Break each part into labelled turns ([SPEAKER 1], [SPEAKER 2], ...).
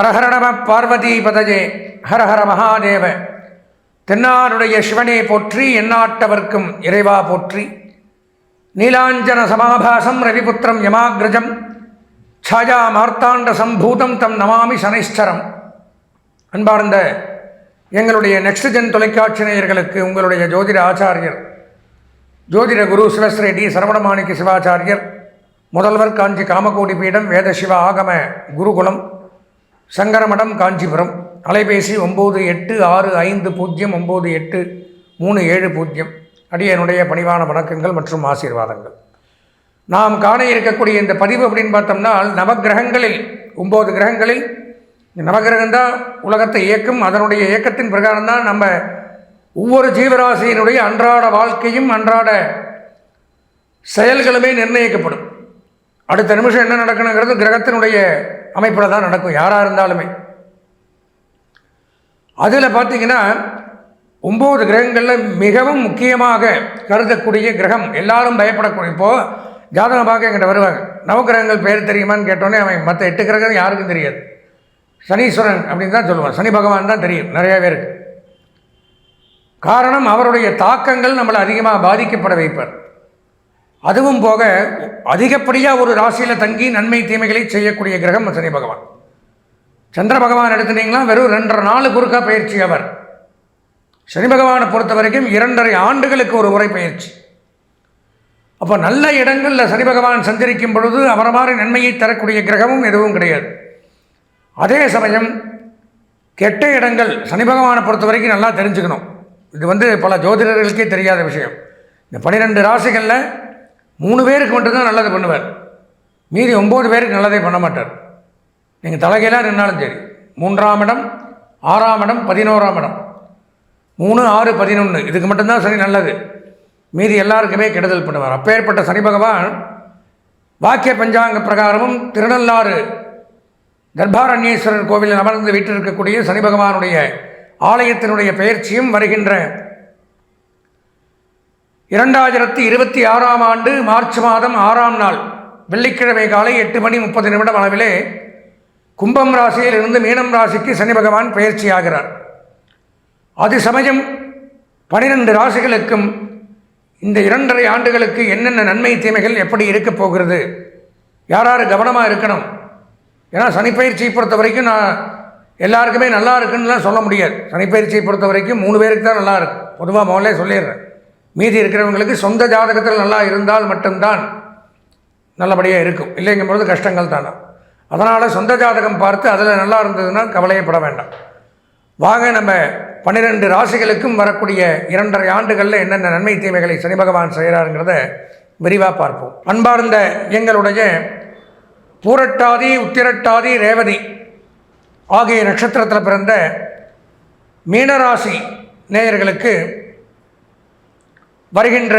[SPEAKER 1] ஹரஹர நம பார்வதி பதஜே ஹரஹர மகாதேவ. தென்னாருடைய சிவனே போற்றி எந்நாட்டவர்க்கும் இறைவா போற்றி. நீலாஞ்சன சமாபாசம் ரவிபுத்திரம் யமாகிரஜம். சாயா மார்த்தாண்ட சம்பூதம் தம் நமாமி சனைஸ்வரம். அன்பார்ந்த எங்களுடைய நெக்ஸ்ட் ஜென் தொலைக்காட்சி நேயர்களுக்கு உங்களுடைய ஜோதிட ஆச்சாரியர் ஜோதிட குரு சிவஸ்ரீ டி சரவணமாணிக்க சிவாச்சாரியர் முதல்வர் காஞ்சி காமகோடி பீடம் வேத சிவ ஆகம குருகுலம் சங்கரமடம் காஞ்சிபுரம். அலைபேசி ஒம்பது எட்டு ஆறு ஐந்து பூஜ்ஜியம் ஒம்பது எட்டு மூணு ஏழு பூஜ்ஜியம். அடியனுடைய பணிவான வணக்கங்கள் மற்றும் ஆசீர்வாதங்கள். நாம் காண இருக்கக்கூடிய இந்த பதிவு அப்படின்னு பார்த்தோம்னா நவகிரகங்களில் ஒம்பது கிரகங்களில் இந்த நவகிரகம் தான் உலகத்தை இயக்கும். அதனுடைய இயக்கத்தின் பிரகாரம் தான் நம்ம ஒவ்வொரு ஜீவராசியினுடைய அன்றாட வாழ்க்கையும் அன்றாட செயல்களுமே நிர்ணயிக்கப்படும். அடுத்த நிமிஷம் என்ன நடக்கணுங்கிறது கிரகத்தினுடைய அமைப்பில் தான் நடக்கும் யாராக இருந்தாலுமே. அதில் பார்த்தீங்கன்னா ஒம்பது கிரகங்களில் மிகவும் முக்கியமாக கருதக்கூடிய கிரகம் எல்லாரும் பயப்படக்கூடிய இப்போது ஜாதகம் பார்க்க எங்கிட்ட வருவாங்க. நவகிரகங்கள் பேர் தெரியுமான்னு கேட்டோன்னே அவன் மற்ற எட்டு கிரகம் யாருக்கும் தெரியாது. சனீஸ்வரன் அப்படின்னு தான் சொல்லுவான். சனி பகவான் தான் தெரியும் நிறைய பேருக்கு. காரணம் அவருடைய தாக்கங்கள் நம்மளை அதிகமாக பாதிக்கப்பட வைப்பார். அதுவும் போக அதிகப்படியாக ஒரு ராசியில் தங்கி நன்மை தீமைகளை செய்யக்கூடிய கிரகம் சனி பகவான். சந்திர பகவான் எடுத்துட்டீங்கன்னா வெறும் ரெண்டரை நாலு குறுக்கா பயிற்சி அவர். சனி பகவானை பொறுத்த வரைக்கும் இரண்டரை ஆண்டுகளுக்கு ஒரு உரை பயிற்சி. அப்போ நல்ல இடங்களில் சனி பகவான் சஞ்சரிக்கும் பொழுது அவரை மாதிரி நன்மையை தரக்கூடிய கிரகமும் எதுவும் கிடையாது. அதே சமயம் கெட்ட இடங்கள் சனி பகவானை பொறுத்த வரைக்கும் நல்லா தெரிஞ்சுக்கணும். இது வந்து பல ஜோதிடர்களுக்கே தெரியாத விஷயம். இந்த பன்னிரெண்டு ராசிகளில் மூணு பேருக்கு மட்டும்தான் நல்லது பண்ணுவார். மீதி ஒம்பது பேருக்கு நல்லதே பண்ண மாட்டார். நீங்கள் தலைகையெல்லாம் நின்னாலும் சரி. மூன்றாம் இடம் ஆறாம் இடம் பதினோராம் இடம். மூணு ஆறு பதினொன்று இதுக்கு மட்டும்தான் சனி நல்லது. மீதி எல்லாருக்குமே கெடுதல் பண்ணுவார். அப்பேற்பட்ட சனி பகவான் வாக்கிய பஞ்சாங்க பிரகாரமும் திருநள்ளாறு தர்பாரண்யேஸ்வரர் கோவிலில் அமர்ந்து வீட்டிருக்கக்கூடிய சனி பகவானுடைய ஆலயத்தினுடைய பெயர்ச்சியும் வருகின்ற இரண்டாயிரத்தி இருபத்தி ஆறாம் ஆண்டு மார்ச் மாதம் ஆறாம் நாள் வெள்ளிக்கிழமை காலை எட்டு மணி முப்பது நிமிடம் அளவிலே கும்பம் ராசியில் இருந்து மீனம் ராசிக்கு சனி பகவான் பயிற்சியாகிறார். அது சமயம் பனிரெண்டு ராசிகளுக்கும் இந்த இரண்டரை ஆண்டுகளுக்கு என்னென்ன நன்மை தீமைகள் எப்படி இருக்கப் போகிறது யார் யார் கவனமாக இருக்கணும்? ஏன்னா சனிப்பயிற்சியை பொறுத்த வரைக்கும் நான் எல்லாருக்குமே நல்லா இருக்குன்னுலாம் சொல்ல முடியாது. சனிப்பயிற்சியை பொறுத்த வரைக்கும் மூணு பேருக்கு தான் நல்லா இருக்கும் பொதுவாக முதல்ல சொல்லிடுறேன். மீதி இருக்கிறவங்களுக்கு சொந்த ஜாதகத்தில் நல்லா இருந்தால் மட்டும்தான் நல்லபடியாக இருக்கும். இல்லைங்கும்போது கஷ்டங்கள் தானே. அதனால் சொந்த ஜாதகம் பார்த்து அதில் நல்லா இருந்ததுன்னா கவலையப்பட வேண்டாம். வாங்க நம்ம பன்னிரெண்டு ராசிகளுக்கும் வரக்கூடிய இரண்டரை ஆண்டுகளில் என்னென்ன நன்மை தீமைகளை சனி பகவான் செய்கிறாருங்கிறத விரிவாக பார்ப்போம். அன்பார்ந்த எங்களுடைய பூரட்டாதி உத்திரட்டாதி ரேவதி ஆகிய நட்சத்திரத்தில் பிறந்த மீனராசி நேயர்களுக்கு வருகின்ற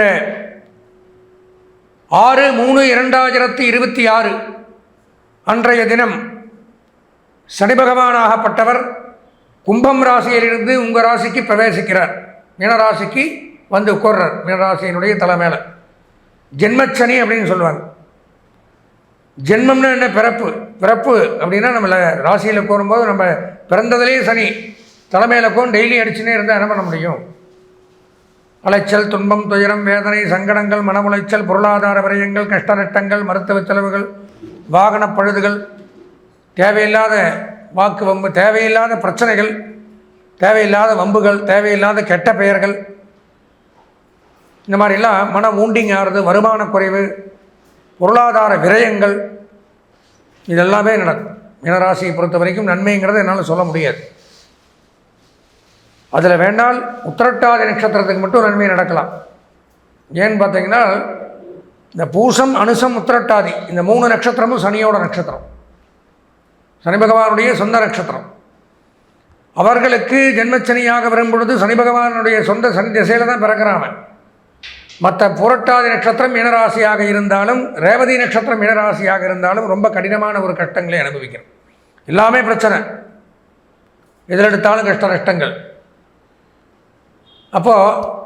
[SPEAKER 1] ஆறு மூணு இரண்டாயிரத்தி இருபத்தி ஆறு அன்றைய தினம் சனி பகவானாகப்பட்டவர் கும்பம் ராசியிலிருந்து உங்கள் ராசிக்கு பிரவேசிக்கிறார். மீனராசிக்கு வந்து உட்கார்றார். மீனராசியினுடைய தலைமையில் ஜென்மச்சனி அப்படின்னு சொல்லுவாங்க. ஜென்மம்னா என்ன? பிறப்பு. பிறப்பு அப்படின்னா நம்மளை ராசியில் கோரும்போது நம்ம பிறந்ததுலேயே சனி. தலைமையில் கோன் டெய்லி அடிச்சுனே இருந்தால் என்ன பண்ண முடியும்? அலைச்சல் துன்பம் துயரம் வேதனை சங்கடங்கள் மன உளைச்சல் பொருளாதார விரயங்கள் கஷ்ட நட்டங்கள் மருத்துவ செலவுகள் வாகன பழுதுகள் தேவையில்லாத வாக்கு வம்பு தேவையில்லாத பிரச்சனைகள் தேவையில்லாத வம்புகள் தேவையில்லாத கெட்ட பெயர்கள் இந்த மாதிரிலாம் மன ஊண்டிங் ஆறுது வருமான குறைவு பொருளாதார விரயங்கள் இதெல்லாமே நடக்கும். மீனராசியை பொறுத்த வரைக்கும் நன்மைங்கிறத என்னால் சொல்ல முடியாது. அதில் வேண்டால் உத்திரட்டாதி நட்சத்திரத்துக்கு மட்டும் நன்மை நடக்கலாம். ஏன்னு பார்த்தீங்கன்னா இந்த பூசம் அனுசம் உத்திரட்டாதி இந்த மூணு நட்சத்திரமும் சனியோட நட்சத்திரம். சனி பகவானுடைய சொந்த நட்சத்திரம். அவர்களுக்கு ஜென்மச்சனியாக வரும்பொழுது சனி பகவானுடைய சொந்த சனி திசையில் தான் பிறக்கிறாங்க மற்ற புரட்டாதி நட்சத்திரம் இனராசியாக இருந்தாலும் ரேவதி நட்சத்திரம் இனராசியாக இருந்தாலும் ரொம்ப கடினமான ஒரு கஷ்டங்களை அனுபவிக்கிறோம் எல்லாமே பிரச்சனை. எதில் எடுத்தாலும் கஷ்ட நஷ்டங்கள். அப்போது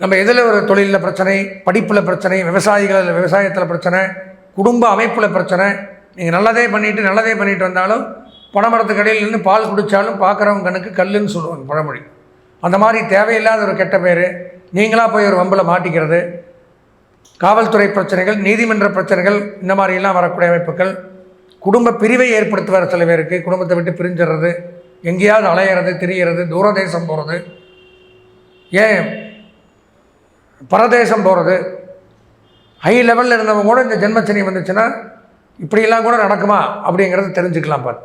[SPEAKER 1] நம்ம எதில் ஒரு தொழிலில் பிரச்சனை படிப்பில் பிரச்சனை விவசாயிகள் விவசாயத்தில் பிரச்சனை குடும்ப அமைப்பில் பிரச்சனை நீங்கள் நல்லதே பண்ணிவிட்டு நல்லதே பண்ணிட்டு வந்தாலும் பனைமரத்துக்கு அடியில் நின்று பால் குடித்தாலும் பார்க்குறவங்க கண்ணுக்கு கல்லுன்னு சொல்லுவாங்க பழமொழி. அந்த மாதிரி தேவையில்லாத ஒரு கெட்ட பேர் நீங்களாக போய் ஒரு வம்பில் மாட்டிக்கிறது காவல்துறை பிரச்சனைகள் நீதிமன்ற பிரச்சனைகள் இந்த மாதிரிலாம் வரக்கூடிய அமைப்புகள் குடும்ப பிரிவை ஏற்படுத்துவார் சில பேருக்கு குடும்பத்தை விட்டு பிரிஞ்சிடுறது எங்கேயாவது அலையிறது திரியிறது தூரதேசம் போகிறது ஏன் பரதேசம் போகிறது ஹை லெவலில் இருந்தவங்க கூட இந்த ஜென்மச்சனி வந்துச்சுன்னா இப்படியெல்லாம் கூட நடக்குமா அப்படிங்கிறத தெரிஞ்சுக்கலாம் பார்.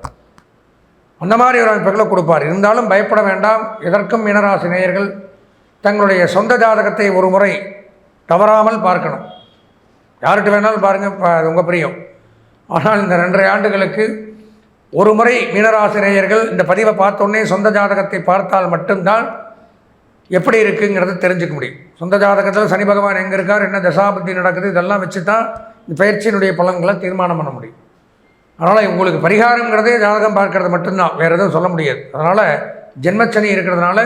[SPEAKER 1] அந்த மாதிரி ஒரு அமைப்புகளை கொடுப்பார். இருந்தாலும் பயப்பட வேண்டாம். எதற்கும் மீனராசி நேயர்கள் தங்களுடைய சொந்த ஜாதகத்தை ஒரு முறை தவறாமல் பார்க்கணும். யார்கிட்ட வேணாலும் பாருங்கள் ப- அது உங்கள் பிரியம். ஆனால் இந்த ரெண்டரை ஆண்டுகளுக்கு ஒரு முறை மீனராசிரியர்கள் இந்த பதிவை பார்த்தோன்னே சொந்த ஜாதகத்தை பார்த்தால் மட்டும்தான் எப்படி இருக்குங்கிறத தெரிஞ்சுக்க முடியும். சொந்த ஜாதகத்தில் சனி பகவான் எங்கே இருக்கார் என்ன தசாபத்தி நடக்குது இதெல்லாம் வச்சு தான் இந்த பயிற்சியினுடைய பலன்களை தீர்மானம் பண்ண முடியும். அதனால் உங்களுக்கு பரிகாரங்கிறதே ஜாதகம் பார்க்கறது மட்டும்தான் வேறு எதுவும் சொல்ல முடியாது. அதனால் ஜென்மச்சனி இருக்கிறதுனால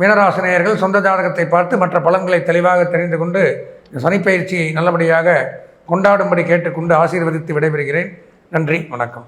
[SPEAKER 1] மீனராசினியர்கள் சொந்த ஜாதகத்தை பார்த்து மற்ற பலன்களை தெளிவாக தெரிந்து கொண்டு இந்த சனிப்பயிற்சியை நல்லபடியாக கொண்டாடும்படி கேட்டுக்கொண்டு ஆசீர்வதித்து விடைபெறுகிறேன். நன்றி வணக்கம்.